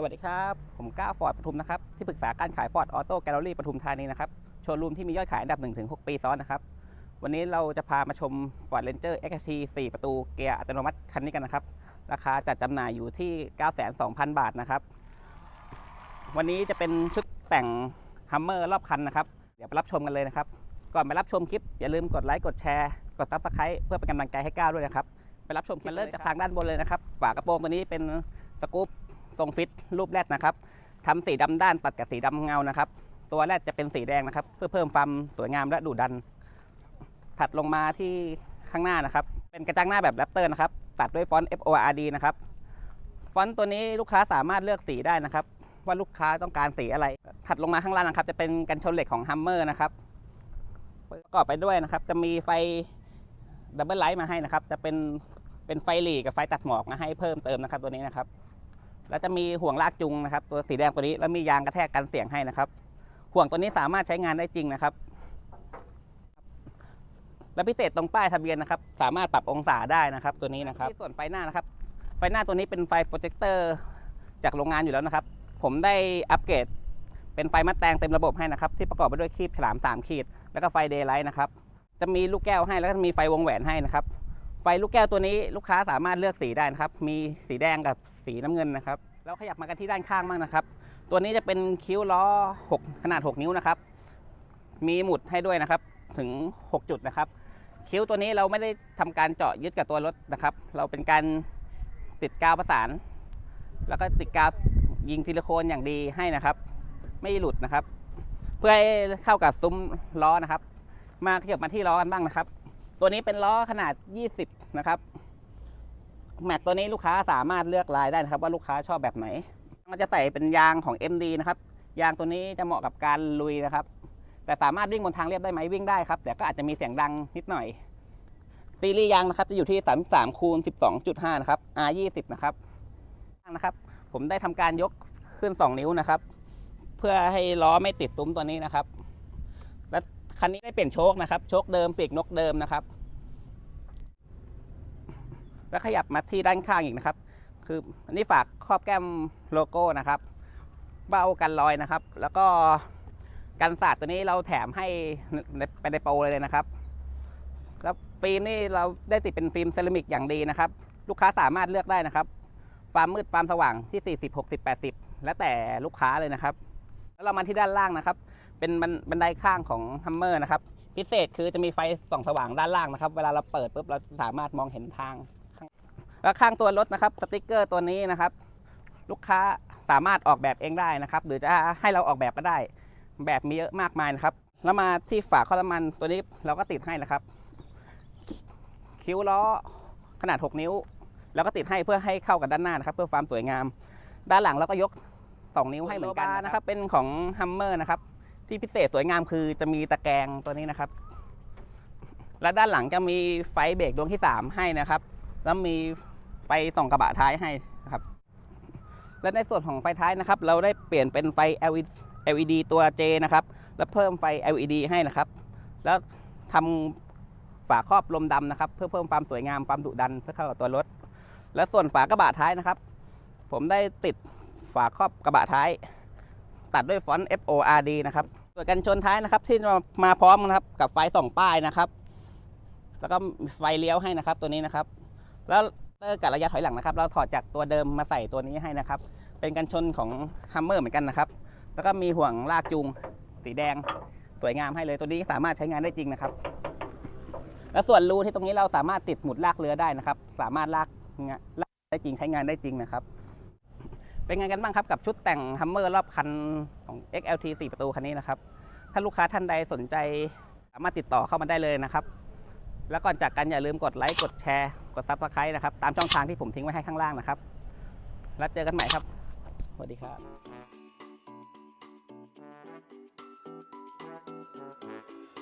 สวัสดีครับ ผมก้าวฟอร์ดปทุมนะครับที่ปรึกษาการขายฟอร์ดออโต้แกลเลอรี่ปทุมธานีนะครับโชว์รูมที่มียอดขายอันดับ 1-6 ปีซ้อนนะครับ วันนี้เราจะพามาชม Ford Ranger XT 4 ประตูเกียร์อัตโนมัติคันนี้กันนะครับ ราคาจัดจำหน่ายอยู่ที่92,000 บาทนะครับ วันนี้จะเป็นชุดแต่งฮัมเมอร์รอบคันนะครับ เดี๋ยวไปรับชมกันเลยนะครับ ก่อนไปรับชมคลิป อย่าลืมกดไลค์กดแชร์กดซับสไครต์เพื่อเป็นกำลังใจให้ก้าวด้วยนะครับไปรับชมคลิปเริ่มจากทางด้านบนเลยนะครับฝากระโปรงตัวนี้เป็นสกู๊ป ทรงฟิตรูปแรดนะครับทำสีดำด้านตัดกับสีดำเงานะครับ ตัวแรดจะเป็นสีแดงนะครับ เพื่อเพิ่มความสวยงามและดุดัน ถัดลงมาที่ข้างหน้านะครับ เป็นกระจังหน้าแบบแรปเตอร์นะครับ ตัดด้วยฟอนต์ F O R D นะครับ ฟอนต์ตัวนี้ลูกค้าสามารถเลือกสีได้นะครับ ว่าลูกค้าต้องการสีอะไร ถัดลงมาข้างล่างนะครับ จะเป็นกันชนเหล็กของ Hummer นะครับ ประกอบไปด้วยนะครับ จะมีไฟดับเบิลไลท์มาให้นะครับ จะเป็นเป็นไฟหลีกับไฟตัดหมอกมาให้เพิ่มเติมนะครับตัวนี้นะครับ แล้วจะมีห่วงลากจูงนะครับ ตัวสีแดงตัวนี้แล้วมียางกระแทกกันเสียงให้นะครับ ห่วงตัวนี้สามารถใช้งานได้จริงนะครับ และพิเศษตรงป้ายทะเบียนนะครับ สามารถปรับองศาได้นะครับ ตัวนี้นะครับที่ส่วนไฟหน้านะครับ ไฟหน้าตัวนี้เป็นไฟโปรเจคเตอร์จากโรงงานอยู่แล้วนะครับ ผมได้อัปเกรดเป็นไฟมัดแตงเต็มระบบให้นะครับ ที่ประกอบไปด้วยครีบฉลาม3ขีด แล้วก็ไฟเดย์ไลท์นะครับ จะมีลูกแก้วให้แล้วก็มีไฟวงแหวนให้นะครับ ไฟลูกแก้วตัวนี้ลูกค้าสามารถเลือกสีได้นะครับ มีสีแดงกับสีน้ำเงินนะครับ แล้วขยับมากันที่ด้านข้างบ้างนะครับ ตัวนี้จะเป็นคิ้วล้อ 6 ขนาด 6 นิ้วนะครับ มีหมุดให้ด้วยนะครับ ถึง 6 จุดนะครับ คิ้วตัวนี้เราไม่ได้ทำการเจาะยึดกับตัวรถนะครับ เราเป็นการติดกาวประสาน แล้วก็ติดกาวยิงซิลิโคนอย่างดีให้นะครับ ไม่หลุดนะครับ เพื่อให้เข้ากับซุ้มล้อนะครับ มาขยับมาที่ล้อกันบ้างนะครับ ตัวนี้เป็นล้อขนาด 20 นะครับ แม็กตัวนี้ลูกค้าสามารถเลือกลายได้นะครับ ว่าลูกค้าชอบแบบไหน มันจะใส่เป็นยางของ MD นะครับ ยางตัวนี้จะเหมาะกับการลุยนะครับ แต่สามารถวิ่งบนทางเรียบได้ไหมวิ่งได้ครับ แต่ก็อาจจะมีเสียงดังนิดหน่อย ซีรีส์ยางนะครับ จะอยู่ที่ 33คูณ12.5 นะครับ R20 นะครับนะครับ ผมได้ทำการยกขึ้น 2 นิ้วนะครับ เพื่อให้ล้อไม่ติดซุ้มตัวนี้นะครับ คันนี้ได้เปลี่ยนโชคนะครับ โชคเดิมปีกนกเดิมนะครับ แล้วขยับมาที่ด้านข้างอีกนะครับ คืออันนี้ฝากครอบแก้มโลโก้นะครับเบ้ากันรอยนะครับ แล้วก็กันสาดตัวนี้เราแถมให้ในไปในโปรเลยนะครับ แล้วฟิล์มนี่เราได้ติดเป็นฟิล์มเซรามิกอย่างดีนะครับ ลูกค้าสามารถเลือกได้นะครับ ความมืดความสว่างที่ 40 60 80 แล้วแต่ลูกค้าเลยนะครับ แล้วเรามาที่ด้านล่างนะครับ เป็นบันบันไดข้างของฮัมเมอร์นะครับ พิเศษคือจะมีไฟส่องสว่างด้านล่างนะครับ เวลาเราเปิดปุ๊บเราสามารถมองเห็นทาง แล้วข้างตัวรถนะครับสติกเกอร์ตัวนี้นะครับ ลูกค้าสามารถออกแบบเองได้นะครับ หรือจะให้เราออกแบบก็ได้ แบบมีเยอะมากมายนะครับ แล้วมาที่ฝาข้อน้ำมันตัวนี้เราก็ติดให้นะครับ คิ้วล้อขนาด 6 นิ้ว แล้วก็ติดให้เพื่อให้เข้ากับด้านหน้านะครับ เพื่อความสวยงาม ด้านหลังเราก็ยก 2 นิ้วให้เหมือนกันนะครับ เป็นของฮัมเมอร์นะครับ ที่พิเศษสวยงามคือจะมีตะแกรงตัวนี้นะครับ และด้านหลังจะมีไฟเบรกดวงที่ 3 ให้นะครับ แล้วมีไฟส่องกระบะท้ายให้นะครับ และในส่วนของไฟท้ายนะครับ เราได้เปลี่ยนเป็นไฟ LED ตัว J นะครับ แล้วเพิ่มไฟ LED ให้นะครับ แล้วทำฝาครอบลมดำนะครับ เพื่อเพิ่มความสวยงามความดุดันเพื่อเข้ากับตัวรถ และส่วนฝากระบะท้ายนะครับ ผมได้ติด ฝาครอบกระบะท้าย ตัดด้วยฟอนต์ F O R D นะครับส่วนกันชนท้ายนะครับที่มามาพร้อมนะครับกับไฟส่องป้ายนะครับ แล้วก็ไฟเลี้ยวให้นะครับตัวนี้นะครับ แล้วเตอร์กับระยะถอยหลังนะครับ เราถอดจากตัวเดิมมาใส่ตัวนี้ให้นะครับ เป็นกันชนของฮัมเมอร์เหมือนกันนะครับ แล้วก็มีห่วงลากจูงสีแดงสวยงามให้เลยตัวนี้สามารถใช้งานได้จริงนะครับ แล้วส่วนรูที่ตรงนี้เราสามารถติดหมุดลากเรือได้นะครับ สามารถลากลากได้จริงใช้งานได้จริงนะครับ เป็นไงกันบ้างครับกับชุดแต่งฮัมเมอร์รอบคันของ XLT 4 ประตูคันนี้นะครับ ถ้าลูกค้าท่านใดสนใจสามารถติดต่อเข้ามาได้เลยนะครับ แล้วก่อนจากกันอย่าลืมกดไลค์กดแชร์กดซับสไครต์นะครับตามช่องทางที่ผมทิ้งไว้ให้ข้างล่างนะครับ แล้วเจอกันใหม่ครับสวัสดีครับ